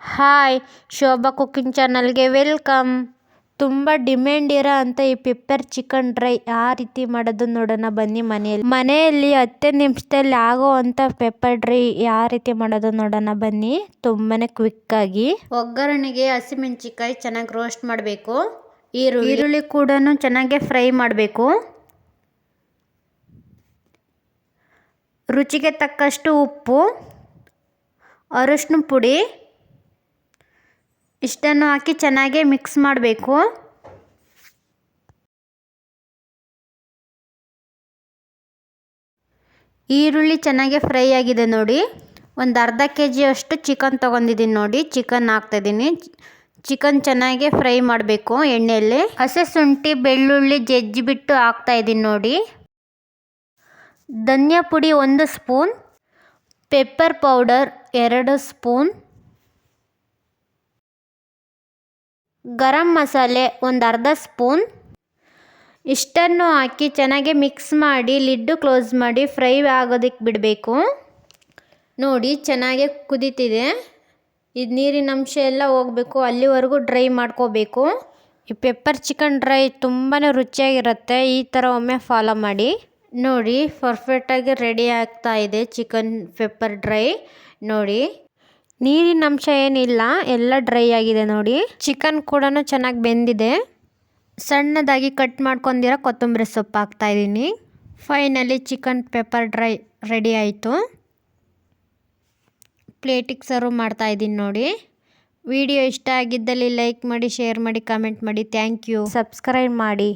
Hi Shobha cooking ಚಾನಲ್ಗೆ welcome. ತುಂಬ demand ಇರೋ ಅಂತ ಈ ಪೆಪ್ಪರ್ ಚಿಕನ್ ಡ್ರೈ ಆ ರೀತಿ ಮಾಡೋದು ನೋಡೋಣ ಬನ್ನಿ ಮನೆಯಲ್ಲಿ. ಮನೆಯಲ್ಲಿ ಹತ್ತು ನಿಮಿಷದಲ್ಲಿ ಆಗೋ ಅಂಥ ಪೆಪ್ಪರ್ ಡ್ರೈ ಯಾವ ರೀತಿ ಮಾಡೋದು ನೋಡೋಣ ಬನ್ನಿ. ತುಂಬಾ ಕ್ವಿಕ್ಕಾಗಿ ಒಗ್ಗರಣೆಗೆ ಹಸಿಮೆಣಸಿಕಾಯಿ ಚೆನ್ನಾಗಿ ರೋಸ್ಟ್ ಮಾಡಬೇಕು. ಈರುಳ್ಳಿ. ಈರುಳ್ಳಿ ಕೂಡ ಚೆನ್ನಾಗಿ ಫ್ರೈ ಮಾಡಬೇಕು. ರುಚಿಗೆ ತಕ್ಕಷ್ಟು ಉಪ್ಪು ಅರಶಿನ ಪುಡಿ ಇಷ್ಟನ್ನು ಹಾಕಿ ಚೆನ್ನಾಗಿ ಮಿಕ್ಸ್ ಮಾಡಬೇಕು. ಈರುಳ್ಳಿ ಚೆನ್ನಾಗಿ ಫ್ರೈ ಆಗಿದೆ ನೋಡಿ. ಒಂದು ಅರ್ಧ ಕೆ ಜಿಯಷ್ಟು ಚಿಕನ್ ತೊಗೊಂಡಿದ್ದೀನಿ ನೋಡಿ. ಚಿಕನ್ ಹಾಕ್ತಾಯಿದ್ದೀನಿ ಚಿಕನ್ ಚೆನ್ನಾಗಿ ಫ್ರೈ ಮಾಡಬೇಕು ಎಣ್ಣೆಯಲ್ಲಿ. ಹಸೆ ಶುಂಠಿ, ಬೆಳ್ಳುಳ್ಳಿ ಜಜ್ಜಿಬಿಟ್ಟು ಹಾಕ್ತಾಯಿದ್ದೀನಿ ನೋಡಿ. ಧನಿಯಾ ಪುಡಿ ಒಂದು ಸ್ಪೂನ್. ಪೆಪ್ಪರ್ ಪೌಡರ್ ಎರಡು ಸ್ಪೂನ್. ಗರಂ ಮಸಾಲೆ ಒಂದು ಅರ್ಧ ಸ್ಪೂನ್. ಇಷ್ಟನ್ನು ಹಾಕಿ ಚೆನ್ನಾಗಿ ಮಿಕ್ಸ್ ಮಾಡಿ ಲಿಡ್ಡು ಕ್ಲೋಸ್ ಮಾಡಿ ಫ್ರೈ ಆಗೋದಕ್ಕೆ ಬಿಡಬೇಕು. ನೋಡಿ ಚೆನ್ನಾಗಿ ಕುದೀತಿದೆ. ಇದು ನೀರಿನ ಅಂಶ ಎಲ್ಲ ಹೋಗಬೇಕು, ಅಲ್ಲಿವರೆಗೂ ಡ್ರೈ ಮಾಡ್ಕೋಬೇಕು. ಈ ಪೆಪ್ಪರ್ ಚಿಕನ್ ಡ್ರೈ ತುಂಬಾ ರುಚಿಯಾಗಿರುತ್ತೆ, ಈ ಥರ ಒಮ್ಮೆ ಫಾಲೋ ಮಾಡಿ. ನೋಡಿ ಪರ್ಫೆಕ್ಟಾಗಿ ರೆಡಿ ಆಗ್ತಾ ಇದೆ ಚಿಕನ್ ಪೆಪ್ಪರ್ ಡ್ರೈ ನೋಡಿ. ನೀರಿನ ಅಂಶ ಏನಿಲ್ಲ, ಎಲ್ಲ ಡ್ರೈ ಆಗಿದೆ ನೋಡಿ. ಚಿಕನ್ ಕೂಡ ಚೆನ್ನಾಗಿ ಬೆಂದಿದೆ. ಸಣ್ಣದಾಗಿ ಕಟ್ ಮಾಡ್ಕೊಂಡಿರೋ ಕೊತ್ತಂಬರಿ ಸೊಪ್ಪು ಹಾಕ್ತಾಯಿದ್ದೀನಿ finally chicken pepper dry ready ಆಯಿತು. ಪ್ಲೇಟಿಗೆ ಸರ್ವ್ ಮಾಡ್ತಾಯಿದ್ದೀನಿ ನೋಡಿ. ವಿಡಿಯೋ ಇಷ್ಟ ಆಗಿದ್ದಲ್ಲಿ ಲೈಕ್ ಮಾಡಿ ಶೇರ್ ಮಾಡಿ ಕಮೆಂಟ್ ಮಾಡಿ. ಥ್ಯಾಂಕ್ ಯು ಸಬ್ಸ್ಕ್ರೈಬ್ ಮಾಡಿ.